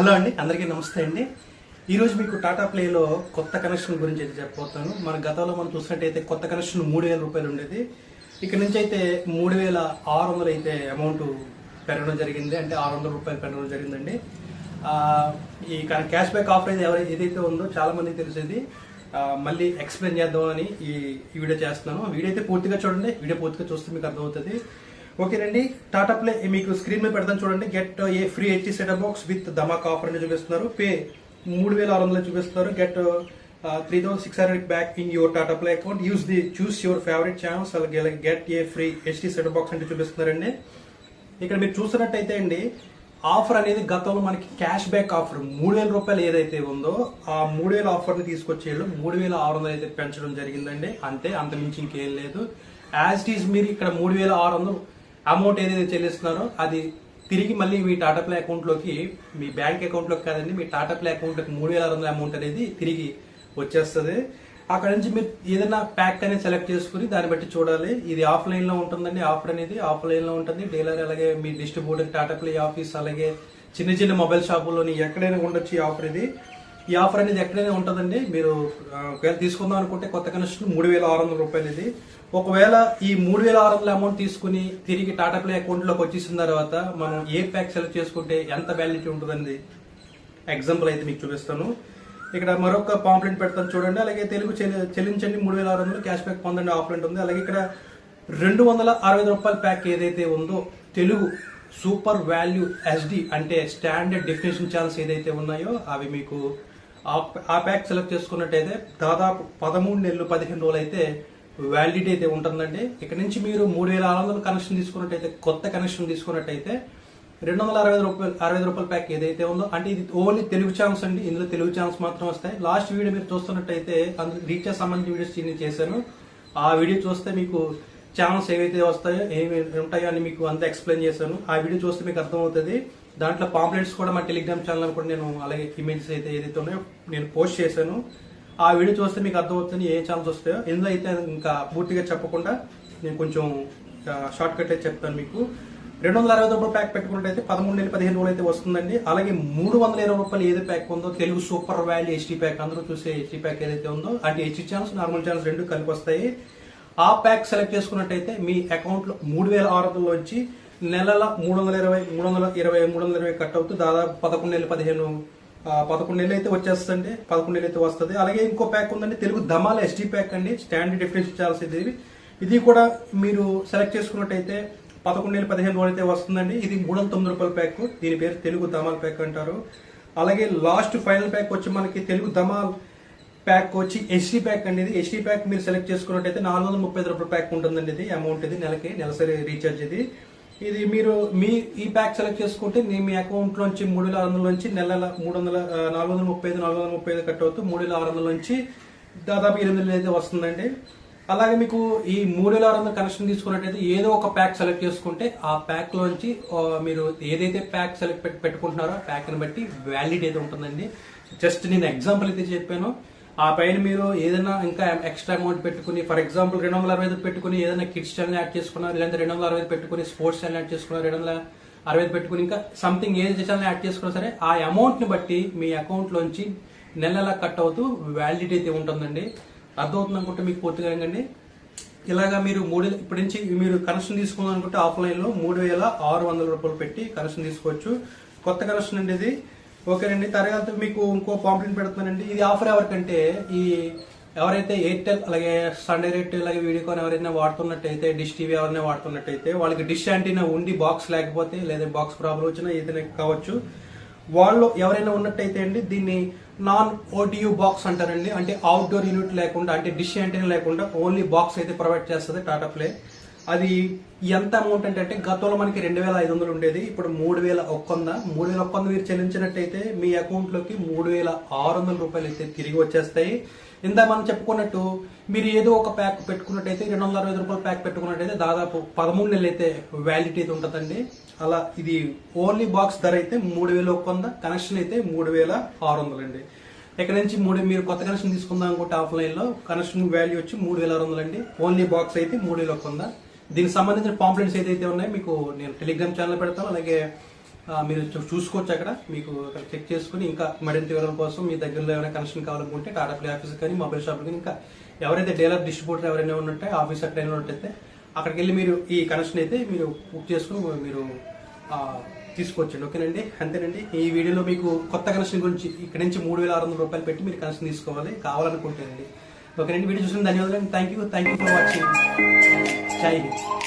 Hello అండి అందరికీ నమస్తే అండి. ఈరోజు మీకు టాటా ప్లేలో కొత్త కనెక్షన్ గురించి అయితే చెప్పబోతాను మన గతంలో మనం చూసినట్టయితే కొత్త కనెక్షన్ మూడు వేల రూపాయలు ఉండేది. ఇక్కడ నుంచి అయితే మూడు వేల ఆరు వందలు అయితే అమౌంట్ పెరగడం జరిగింది. అంటే ఆరు వందల రూపాయలు పెరగడం జరిగిందండి. ఈ క్యాష్ బ్యాక్ ఆఫర్ అయితే ఎవరైతే ఏదైతే ఉందో చాలా మందికి తెలిసేది. మళ్ళీ ఎక్స్ప్లెయిన్ చేద్దామని ఈ వీడియో చేస్తున్నాను. వీడియో అయితే పూర్తిగా చూడండి. వీడియో పూర్తిగా చూస్తే మీకు అర్థమవుతుంది. ఓకేనండి టాటా ప్లే మీకు స్క్రీన్ మీద పెడతాను చూడండి. Get a free HD setup box with dhamaka offer అని చూపిస్తున్నారు. పే మూడు వేల ఆరు వందలు చూపిస్తున్నారు. Get three thousand six hundred back in your Tata Play account. Use the choose your favourite channels అలాగే get a free HD setup box అంటే చూపిస్తున్నారండి. ఇక్కడ మీరు చూసినట్టయితే అండి ఆఫర్ అనేది గతంలో మనకి క్యాష్ బ్యాక్ ఆఫర్ మూడు వేల రూపాయలు ఏదైతే ఉందో ఆ మూడు వేల ఆఫర్ని తీసుకొచ్చేళ్ళు మూడు వేల ఆరు వందలు అయితే పెంచడం జరిగిందండి. అంతే అంత మించి ఇంకేం లేదు. యాజ్ ఇట్ ఈస్ మీరు ఇక్కడ మూడు వేల ఆరు వందలు అమౌంట్ ఏదైతే చెల్లిస్తున్నారో అది తిరిగి మళ్ళీ మీ టాటా ప్లే అకౌంట్లోకి మీ బ్యాంక్ అకౌంట్లోకి కాదండి మీ టాటా ప్లే అకౌంట్లోకి మూడు వేల ఆరు వందల అమౌంట్ అనేది తిరిగి వచ్చేస్తుంది. అక్కడ నుంచి మీరు ఏదైనా ప్యాక్ అనేది సెలెక్ట్ చేసుకుని దాన్ని బట్టి చూడాలి. ఇది ఆఫ్లైన్లో ఉంటుందండి ఆఫర్ అనేది ఆఫ్లైన్లో ఉంటుంది. డీలర్ అలాగే మీ డిస్ట్రిబ్యూటర్ టాటా ప్లే ఆఫీస్ అలాగే చిన్న చిన్న మొబైల్ షాపుల్లోని ఎక్కడైనా ఉండొచ్చు ఈ ఆఫర్ ఇది. ఈ ఆఫర్ అనేది ఎక్కడైనా ఉంటుందండి. మీరు ఒకవేళ తీసుకుందాం అనుకుంటే కొత్త కనెక్షన్ మూడు వేల ఆరు వందల రూపాయలు ఇది ఒకవేళ ఈ మూడు వేల ఆరు వందల అమౌంట్ తీసుకుని తిరిగి టాటా ప్లే అకౌంట్లోకి వచ్చేసిన తర్వాత మనం ఏ ప్యాక్ సెలెక్ట్ చేసుకుంటే ఎంత వ్యాలిడిటీ ఉంటుందండి? ఎగ్జాంపుల్ అయితే మీకు చూపిస్తాను. ఇక్కడ మరొక పాంప్లెంట్ పెడతాను చూడండి. అలాగే తెలుగు చెల్లించండి. మూడు వేల ఆరు వందలు క్యాష్ బ్యాక్ పొందండి ఆఫ్లెంట్ ఉంది. అలాగే ఇక్కడ రెండు వందల అరవై రూపాయల ప్యాక్ ఏదైతే ఉందో తెలుగు సూపర్ వాల్యూ ఎస్డి అంటే స్టాండర్డ్ డెఫినేషన్ ఛానల్స్ ఏదైతే ఉన్నాయో అవి మీకు ఆ- ఆ ప్యాక్ సెలెక్ట్ చేసుకున్నట్టయితే దాదాపు పదమూడు నెలలు పదిహేను రోజులు అయితే వ్యాలిడిటీ అయితే ఉంటుందండి. ఇక్కడ నుంచి మీరు మూడు వేల ఆరు వందలు కనెక్షన్ తీసుకున్నట్టయితే కొత్త కనెక్షన్ తీసుకున్నట్టయితే రెండు వందల అరవై రూపాయలు అరవై ఐదు రూపాయల ప్యాక్ ఏదైతే ఉందో అంటే ఇది ఓన్లీ తెలుగు ఛానల్స్ అండి. ఇందులో తెలుగు ఛానల్స్ మాత్రం వస్తాయి. లాస్ట్ వీడియో మీరు చూస్తున్నట్టయితే అందులో రీఛార్జ్ సంబంధించిన వీడియోస్ నేను చేశాను. ఆ వీడియో చూస్తే మీకు ఛానల్స్ ఏవైతే వస్తాయో ఏమి ఉంటాయో అని మీకు అంతా ఎక్స్ప్లెయిన్ చేశాను. ఆ వీడియో చూస్తే మీకు అర్థమవుతుంది. దాంట్లో పాంప్లెట్స్ కూడా మా టెలిగ్రామ్ ఛానల్ కూడా నేను అలాగే ఇమేజెస్ అయితే ఏదైతే ఉన్నాయో నేను పోస్ట్ చేశాను. ఆ వీడియో చూస్తే మీకు అర్థమవుతుంది ఏ ఛానల్స్ వస్తాయో. ఇందులో అయితే ఇంకా పూర్తిగా చెప్పకుండా నేను కొంచెం షార్ట్ కట్ అయితే చెప్తాను మీకు. రెండు వందల అరవై రూపాయలు ప్యాక్ పెట్టుకున్నట్టయితే పదమూడు నెలలు పదిహేను రోజులు అయితే వస్తుందండి. అలాగే మూడు వందల ఇరవై రూపాయలు ఏది ప్యాక్ ఉందో Telugu super value HD pack అందరూ చూసే హెచ్టీ ప్యాక్ ఏదైతే ఉందో అంటే హెచ్డీ ఛానల్స్ నార్మల్ ఛానల్స్ రెండు కలిపి వస్తాయి. ఆ ప్యాక్ సెలెక్ట్ చేసుకున్నట్టయితే మీ అకౌంట్లో మూడు వేల ఆరు నుంచి నెలల మూడు వందల ఇరవై మూడు వందల ఇరవై మూడు వందల ఇరవై కట్ అవుతూ దాదాపు పదకొండు నెలలు పదిహేను పదకొండు నెలలు అయితే వచ్చేస్తుంది పదకొండు నెలలు అయితే వస్తుంది. అలాగే ఇంకో ప్యాక్ ఉందండి తెలుగు ధమాల ఎస్టీ ప్యాక్ అండి. స్టాండర్డ్ డిఫరెన్స్ ఇచ్చాల్సింది ఇది. ఇది కూడా మీరు సెలెక్ట్ చేసుకున్నట్టయితే పదకొండు నెలలు పదిహేను రోజులు అయితే వస్తుందండి. ఇది మూడు వందల తొమ్మిది రూపాయల ప్యాక్. దీని పేరు తెలుగు ధమాల్ ప్యాక్ అంటారు. అలాగే లాస్ట్ ఫైనల్ ప్యాక్ వచ్చి మనకి తెలుగు ధమాల్ ప్యాక్ వచ్చి ఎస్టీ ప్యాక్ అండి ఇది. హెచ్డీ ప్యాక్ మీరు సెలెక్ట్ చేసుకున్నట్టయితే నాలుగు వందల ముప్పై ఐదు రూపాయల ప్యాక్ ఉంటుందండి ఇది. అమౌంట్ ఇది నెలకి నెలసరి రీఛార్జ్ ఇది. ఇది మీరు మీ ఈ ప్యాక్ సెలెక్ట్ చేసుకుంటే మీ మీ అకౌంట్ నుంచి మూడు వేల ఆరు వందల నుంచి నెల మూడు వందల నాలుగు వందల ముప్పై ఐదు నాలుగు వందల ముప్పై ఐదు కట్ అవుతూ మూడు వేల ఆరు వందల నుంచి దాదాపు ఎనిమిది వేలు అయితే వస్తుందండి. అలాగే మీకు ఈ మూడు వేల ఆరు వందల కనెక్షన్ తీసుకున్నట్టయితే ఏదో ఒక ప్యాక్ సెలెక్ట్ చేసుకుంటే ఆ ప్యాక్ లోంచి మీరు ఏదైతే ప్యాక్ సెలెక్ట్ పెట్టుకుంటున్నారో ఆ ప్యాక్ని బట్టి వ్యాలిడ్ అయితే ఉంటుందండి. జస్ట్ నేను ఎగ్జాంపుల్ అయితే చెప్పాను. ఆ పైన మీరు ఏదైనా ఇంకా ఎక్స్ట్రా అమౌంట్ పెట్టుకుని ఫర్ ఎగ్జాంపుల్ రెండు వందల అరవై ఐదు పెట్టుకుని ఏదైనా కిడ్స్ ఛానల్ యాడ్ చేసుకున్నారు లేదంటే రెండు వందల అరవై ఐదు పెట్టుకుని స్పోర్ట్స్ ఛానల్ యాడ్ చేసుకున్నారు రెండు వందల అరవై ఐదు పెట్టుకుని ఇంకా సంథింగ్ ఏ ఛానల్ యాడ్ చేసుకున్నా సరే ఆ అమౌంట్ని బట్టి మీ అకౌంట్ లోంచి నెల నెల కట్ అవుతూ వ్యాలిడిటీ అయితే ఉంటుందండి. అర్థమవుతుంది అనుకుంటే మీకు పూర్తిగా ఏంటండి ఇలాగా మీరు మూడు ఇప్పటి నుంచి మీరు కనెక్షన్ తీసుకుందాం అనుకుంటే ఆఫ్లైన్లో మూడు వేల ఆరు వందల రూపాయలు పెట్టి కనెక్షన్ తీసుకోవచ్చు. కొత్త కనెక్షన్ అండి ఇది. ఓకేనండి తర్వాత మీకు ఇంకో పాంప్లెంట్ పెడుతున్నానండి. ఇది ఆఫర్ ఎవరికంటే ఈ ఎవరైతే ఎయిర్టెల్ అలాగే సండే రేట్ అలాగే వీడియోకాన్ ఎవరైనా వాడుతున్నట్టయితే డిష్ టీవీ ఎవరైనా వాడుతున్నట్టయితే వాళ్ళకి డిష్ యాంటీనా ఉండి బాక్స్ లేకపోతే లేదా బాక్స్ ప్రాబ్లం వచ్చినా ఏదైనా కావచ్చు వాళ్ళు ఎవరైనా ఉన్నట్టయితే అండి దీన్ని నాన్ ఓడియూ బాక్స్ అంటారండి. అంటే అవుట్డోర్ యూనిట్ లేకుండా అంటే డిష్ యాంటీనా లేకుండా ఓన్లీ బాక్స్ అయితే ప్రొవైడ్ చేస్తుంది టాటా ప్లే అది ఎంత అమౌంట్ అంటే అంటే గతంలో మనకి రెండు వేల ఐదు వందలు ఉండేది ఇప్పుడు మూడు వేల ఒక్క వంద మూడు వేల ఒక్క వంద మీరు చెల్లించినట్టయితే మీ అకౌంట్లోకి మూడు వేల ఆరు వందల రూపాయలు అయితే తిరిగి వచ్చేస్తాయి. ఇందా మనం చెప్పుకున్నట్టు మీరు ఏదో ఒక ప్యాక్ పెట్టుకున్నట్టయితే రెండు వందల అరవై రూపాయలు రూపాయల ప్యాక్ పెట్టుకున్నట్టయితే దాదాపు పదమూడు నెలలు అయితే వ్యాలిడిటీ అయితే ఉంటుందండి. అలా ఇది ఓన్లీ బాక్స్ ధర అయితే మూడు వేల ఒక్క వంద కనెక్షన్ అయితే మూడు వేల ఆరు వందలు అండి. ఇక్కడ నుంచి మూడు మీరు కొత్త కనెక్షన్ తీసుకుందాం అనుకుంటే ఆఫ్లైన్లో కనెక్షన్ వాల్యూ వచ్చి మూడు వేల ఆరు వందలు అండి. ఓన్లీ బాక్స్ అయితే మూడు వేల ఒక్క వంద దీనికి సంబంధించిన పాంప్లెట్స్ ఏదైతే ఉన్నాయో మీకు నేను టెలిగ్రామ్ ఛానల్ పెడతాను. అలాగే మీరు చూసుకోవచ్చు అక్కడ. మీకు అక్కడ చెక్ చేసుకుని ఇంకా మరింత వివరాల కోసం మీ దగ్గరలో ఏమైనా కనెక్షన్ కావాలనుకుంటే టాటా ప్లే ఆఫీస్ కానీ మొబైల్ షాప్ కానీ ఇంకా ఎవరైతే డీలర్ డిస్ట్రిబ్యూటర్ ఎవరైనా ఉంటే ఆఫీస్ అక్కడ ఉన్నట్టయితే అక్కడికి వెళ్ళి మీరు ఈ కనెక్షన్ అయితే మీరు బుక్ చేసుకుని మీరు తీసుకోవచ్చండి. ఓకేనండి? అంతేనండి. ఈ వీడియోలో మీకు కొత్త కనెక్షన్ గురించి ఇక్కడ నుంచి మూడు వేల ఆరు వందల రూపాయలు పెట్టి మీరు కనెక్షన్ తీసుకోవాలి. కావాలనుకుంటేనండి. ఓకేనండి. వీడియో చూసిన ధన్యవాదాలు thank you thank you for watching जय हिंद